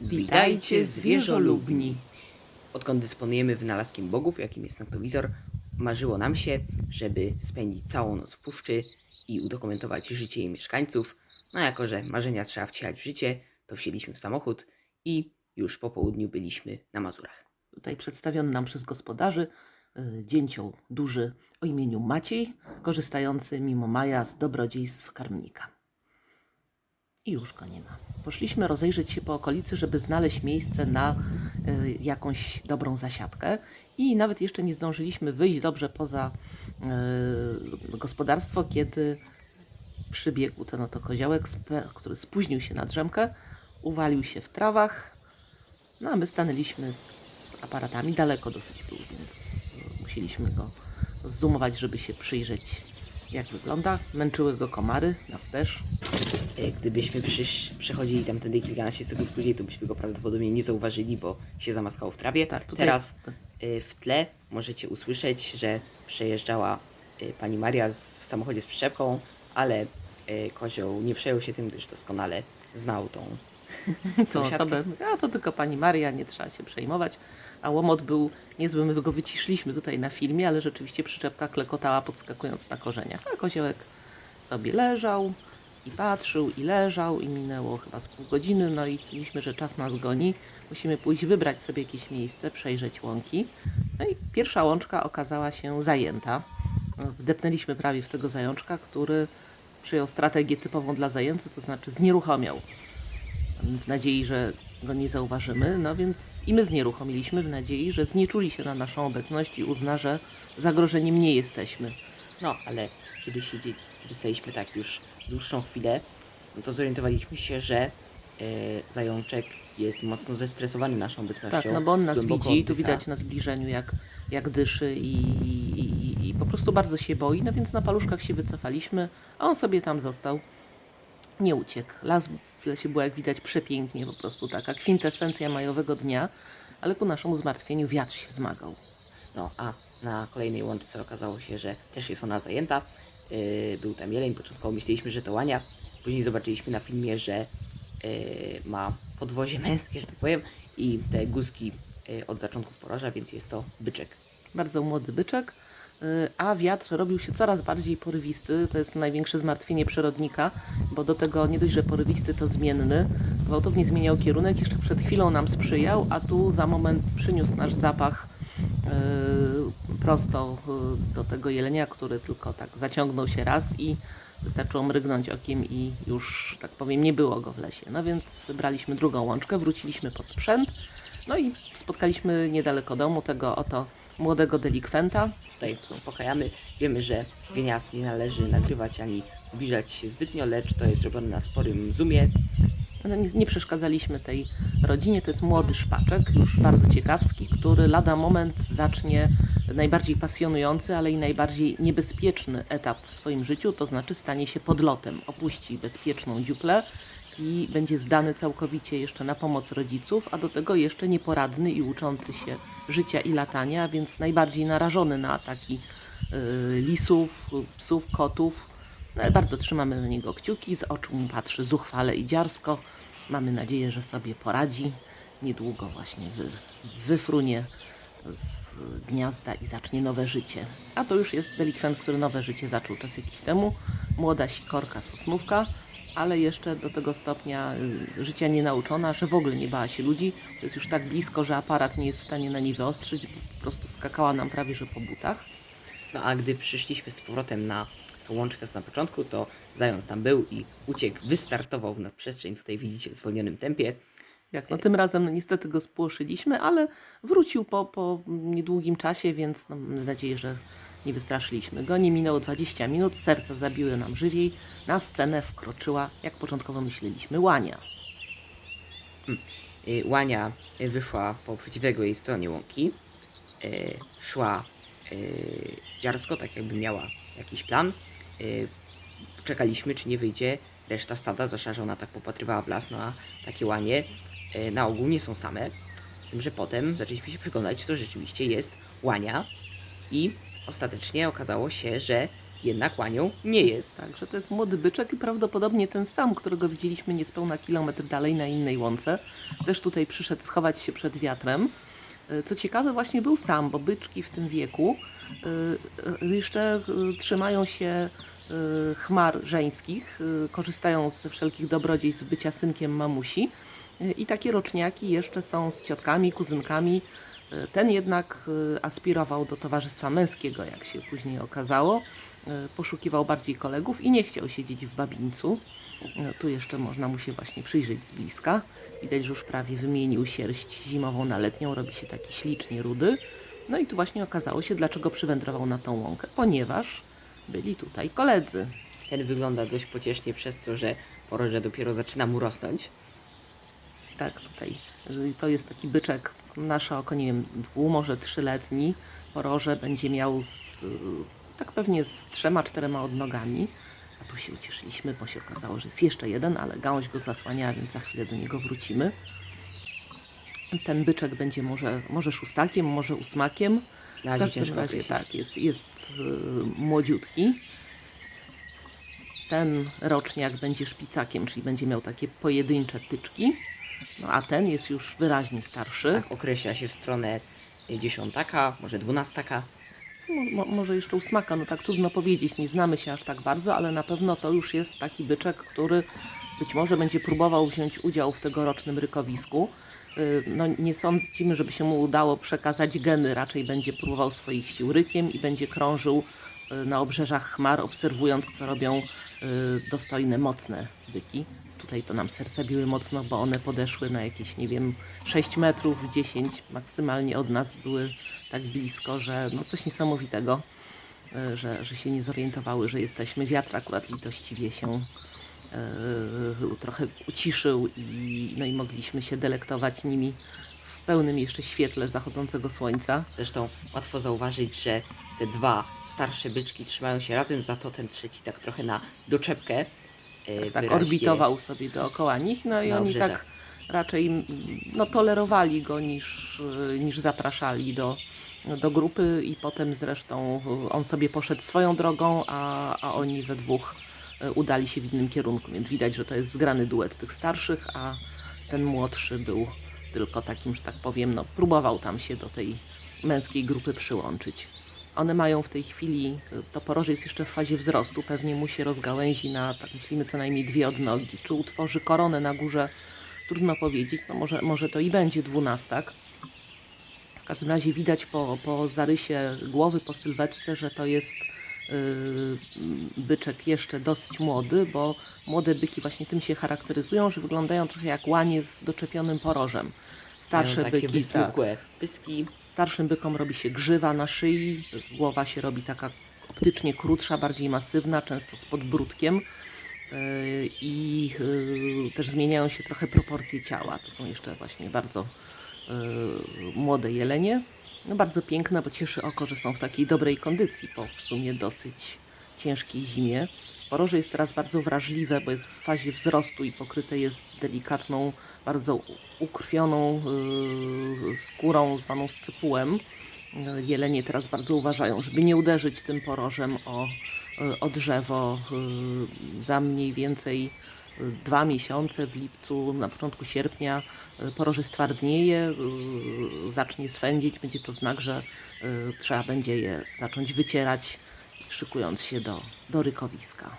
Witajcie zwierzolubni! Odkąd dysponujemy wynalazkiem bogów, jakim jest noktowizor, marzyło nam się, żeby spędzić całą noc w puszczy i udokumentować życie jej mieszkańców. No jako, że marzenia trzeba wcielać w życie, to wsiedliśmy w samochód i już po południu byliśmy na Mazurach. Tutaj przedstawiony nam przez gospodarzy y, dzięcioł duży o imieniu Maciej, korzystający mimo Maja z dobrodziejstw karmnika. I już go nie ma. Poszliśmy rozejrzeć się po okolicy, żeby znaleźć miejsce na y, jakąś dobrą zasiadkę i nawet jeszcze nie zdążyliśmy wyjść dobrze poza y, gospodarstwo, kiedy przybiegł ten oto koziołek, który spóźnił się na drzemkę, uwalił się w trawach, no a my stanęliśmy z aparatami, daleko dosyć był, więc musieliśmy go zoomować, żeby się przyjrzeć jak wygląda. Męczyły go komary, nas też. E, Gdybyśmy przysz, przechodzili tamtędy kilkanaście sekund później, to byśmy go prawdopodobnie nie zauważyli, bo się zamaskał w trawie. Tak, tutaj- Teraz e, w tle możecie usłyszeć, że przejeżdżała e, pani Maria z, w samochodzie z przyczepką, ale e, kozioł nie przejął się tym, gdyż doskonale znał tą Co osobę, a to tylko pani Maria, nie trzeba się przejmować. A łomot był niezły, my go wyciszliśmy tutaj na filmie, ale rzeczywiście przyczepka klekotała podskakując na korzeniach. A koziołek sobie leżał i patrzył i leżał i minęło chyba z pół godziny, no i stwierdziliśmy, że czas nas goni. Musimy pójść wybrać sobie jakieś miejsce, przejrzeć łąki. No i pierwsza łączka okazała się zajęta. Wdepnęliśmy prawie w tego zajączka, który przyjął strategię typową dla zajęcy, to znaczy znieruchomiał w nadziei, że go nie zauważymy, no więc i my znieruchomiliśmy w nadziei, że znieczuli się na naszą obecność i uzna, że zagrożeniem nie jesteśmy. No, ale kiedy, siedzie, kiedy staliśmy tak już dłuższą chwilę, no to zorientowaliśmy się, że e, zajączek jest mocno zestresowany naszą obecnością. Tak, no bo on nas widzi, tu oddycha. widać na zbliżeniu jak, jak dyszy i, i, i, i po prostu bardzo się boi, no więc na paluszkach się wycofaliśmy, a on sobie tam został. Nie uciekł. Las w lesie było jak widać przepięknie, po prostu taka kwintesencja majowego dnia, ale ku naszemu zmartwieniu wiatr się wzmagał. No, a na kolejnej łączce okazało się, że też jest ona zajęta. Yy, był tam jeleń, początkowo myśleliśmy, że to łania. Później zobaczyliśmy na filmie, że yy, ma podwozie męskie, że tak powiem, i te guzki yy, od zaczątków poroża, więc jest to byczek. bardzo młody byczek, a wiatr robił się coraz bardziej porywisty. To jest największe zmartwienie przyrodnika, bo do tego nie dość, że porywisty to zmienny, gwałtownie zmieniał kierunek, jeszcze przed chwilą nam sprzyjał, a tu za moment przyniósł nasz zapach y, prosto y, do tego jelenia, który tylko tak zaciągnął się raz i wystarczyło mrygnąć okiem i już, tak powiem, nie było go w lesie. No więc wybraliśmy drugą łączkę, wróciliśmy po sprzęt, no i spotkaliśmy niedaleko domu tego oto młodego delikwenta. Tutaj uspokajamy. Wiemy, że gniazd nie należy nagrywać ani zbliżać się zbytnio, lecz to jest robione na sporym zoomie. No, Nie, nie przeszkadzaliśmy tej rodzinie. To jest młody szpaczek, już bardzo ciekawski, który lada moment zacznie najbardziej pasjonujący, ale i najbardziej niebezpieczny etap w swoim życiu, to znaczy stanie się podlotem. Opuści bezpieczną dziuplę i będzie zdany całkowicie jeszcze na pomoc rodziców, a do tego jeszcze nieporadny i uczący się życia i latania, więc najbardziej narażony na ataki y, lisów, psów, kotów. No, bardzo trzymamy na niego kciuki, z oczu mu patrzy zuchwale i dziarsko. Mamy nadzieję, że sobie poradzi. Niedługo właśnie wy, wyfrunie z gniazda i zacznie nowe życie. A to już jest delikwent, który nowe życie zaczął czas jakiś temu. Młoda sikorka sosnówka, ale jeszcze do tego stopnia y, życia nie nauczona, że w ogóle nie bała się ludzi. To jest już tak blisko, że aparat nie jest w stanie na niej wyostrzyć. Po prostu skakała nam prawie że po butach. No a gdy przyszliśmy z powrotem na łączkę z na początku, to zając tam był i uciekł, wystartował w nadprzestrzeń. Tutaj widzicie w zwolnionym tempie. Jak no tym razem no, niestety go spłoszyliśmy, ale wrócił po, po niedługim czasie, więc no, mam nadzieję, że nie wystraszyliśmy go. Nie minęło 20 minut, serca zabiły nam żywiej. Na scenę wkroczyła, jak początkowo myśleliśmy, łania. Y, Łania y, wyszła po przeciwległej stronie łąki. Y, Szła dziarsko, tak jakby miała jakiś plan. Czekaliśmy, czy nie wyjdzie reszta stada, zwłaszcza, że ona tak popatrywała w las, no a takie łanie na ogół nie są same. Z tym, że potem zaczęliśmy się przyglądać, czy to rzeczywiście jest łania i ostatecznie okazało się, że jednak łanią nie jest. Także to jest młody byczek i prawdopodobnie ten sam, którego widzieliśmy niespełna kilometr dalej na innej łące. Też tutaj przyszedł schować się przed wiatrem. E, Co ciekawe, właśnie był sam, bo byczki w tym wieku e, e, jeszcze trzymają się chmar żeńskich, korzystają ze wszelkich dobrodziejstw bycia synkiem mamusi. I takie roczniaki jeszcze są z ciotkami, kuzynkami. E, Ten jednak e, aspirował do towarzystwa męskiego, jak się później okazało. E, Poszukiwał bardziej kolegów i nie chciał siedzieć w babińcu. Tu jeszcze można mu się właśnie przyjrzeć z bliska. Widać, że już prawie wymienił sierść zimową na letnią, robi się taki ślicznie rudy. No i tu właśnie okazało się, dlaczego przywędrował na tą łąkę, ponieważ byli tutaj koledzy. Ten wygląda dość pociesznie przez to, że poroże dopiero zaczyna mu rosnąć. Tak, tutaj to jest taki byczek, nasze oko, nie wiem, dwu, może trzyletni. Poroże będzie miał z, tak pewnie z trzema, czterema odnogami. A tu się ucieszyliśmy, bo się okazało, że jest jeszcze jeden, ale gałąź go zasłaniała, więc za chwilę do niego wrócimy. Ten byczek będzie może, może szóstakiem, może ósmakiem. Na W razie każdym tak, jest, jest y, młodziutki. Ten roczniak będzie szpicakiem, czyli będzie miał takie pojedyncze tyczki. No a ten jest już wyraźnie starszy. Tak, określa się w stronę y, dziesiątaka, może dwunastaka. Mo, mo, może jeszcze ósmaka, no tak trudno powiedzieć, nie znamy się aż tak bardzo, ale na pewno to już jest taki byczek, który być może będzie próbował wziąć udział w tegorocznym rykowisku. Y, No, nie sądzimy, żeby się mu udało przekazać geny, raczej będzie próbował swoich sił rykiem i będzie krążył y, na obrzeżach chmar, obserwując, co robią dostojne, mocne byki. Tutaj to nam serca biły mocno, bo one podeszły na jakieś, nie wiem, 6 metrów, 10 maksymalnie od nas były tak blisko, że no coś niesamowitego, y, że, że się nie zorientowały, że jesteśmy. Wiatr akurat litościwie się y, trochę uciszył i, no i mogliśmy się delektować nimi pełnym jeszcze świetle zachodzącego słońca. Zresztą łatwo zauważyć, że te dwa starsze byczki trzymają się razem, za to ten trzeci tak trochę na doczepkę. y, tak orbitował sobie dookoła nich, no i oni obrzeżach. tak raczej mm, no, tolerowali go niż, y, niż zapraszali do, do grupy i potem zresztą y, on sobie poszedł swoją drogą, a, a oni we dwóch udali się w innym kierunku, więc widać, że to jest zgrany duet tych starszych, a ten młodszy był tylko takim, że tak powiem, no, próbował tam się do tej męskiej grupy przyłączyć. One mają w tej chwili, to poroże jest jeszcze w fazie wzrostu, pewnie mu się rozgałęzi na, tak myślimy, co najmniej dwie odnogi. Czy utworzy koronę na górze, trudno powiedzieć, no może, może to i będzie dwunastak. W każdym razie widać po, po zarysie głowy, po sylwetce, że to jest byczek jeszcze dosyć młody, bo młode byki właśnie tym się charakteryzują, że wyglądają trochę jak łanie z doczepionym porożem. Starsze Mają byki, tak, pyski. Starszym bykom robi się grzywa na szyi, głowa się robi taka optycznie krótsza, bardziej masywna, często z podbródkiem. Yy, I yy, też zmieniają się trochę proporcje ciała. To są jeszcze właśnie bardzo młode jelenie. No bardzo piękne, bo cieszy oko, że są w takiej dobrej kondycji po w sumie dosyć ciężkiej zimie. Poroże jest teraz bardzo wrażliwe, bo jest w fazie wzrostu i pokryte jest delikatną, bardzo ukrwioną yy, skórą zwaną scypułem. Yy, Jelenie teraz bardzo uważają, żeby nie uderzyć tym porożem o, o drzewo. Za mniej więcej dwa miesiące w lipcu, na początku sierpnia poroże stwardnieje, yy, zacznie swędzić. Będzie to znak, że yy, trzeba będzie je zacząć wycierać szykując się do, do rykowiska.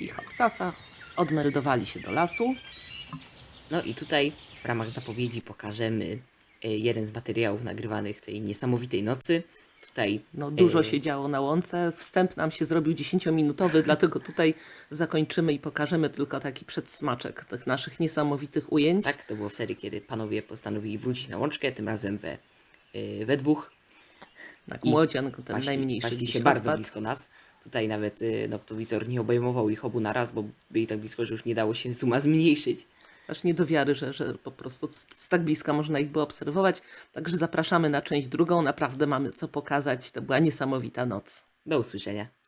I hopsasa odmeldowali się do lasu. No i tutaj w ramach zapowiedzi pokażemy y, jeden z materiałów nagrywanych tej niesamowitej nocy. Tutaj No, dużo y, się działo na łące. Wstęp nam się zrobił 10-minutowy, dlatego tutaj zakończymy i pokażemy tylko taki przedsmaczek tych naszych niesamowitych ujęć. Tak, to było wtedy, kiedy panowie postanowili wrócić na łączkę, tym razem we, y, we dwóch. Tak, I młodzian, ten Paśli- najmniejszy paśli się bardzo blisko nas. Tutaj nawet noktowizor nie obejmował ich obu na raz, bo byli tak blisko, że już nie dało się suma zmniejszyć. Aż nie do wiary, że, że po prostu z, tak bliska można ich było obserwować. Także zapraszamy na część drugą. Naprawdę mamy co pokazać. To była niesamowita noc. Do usłyszenia.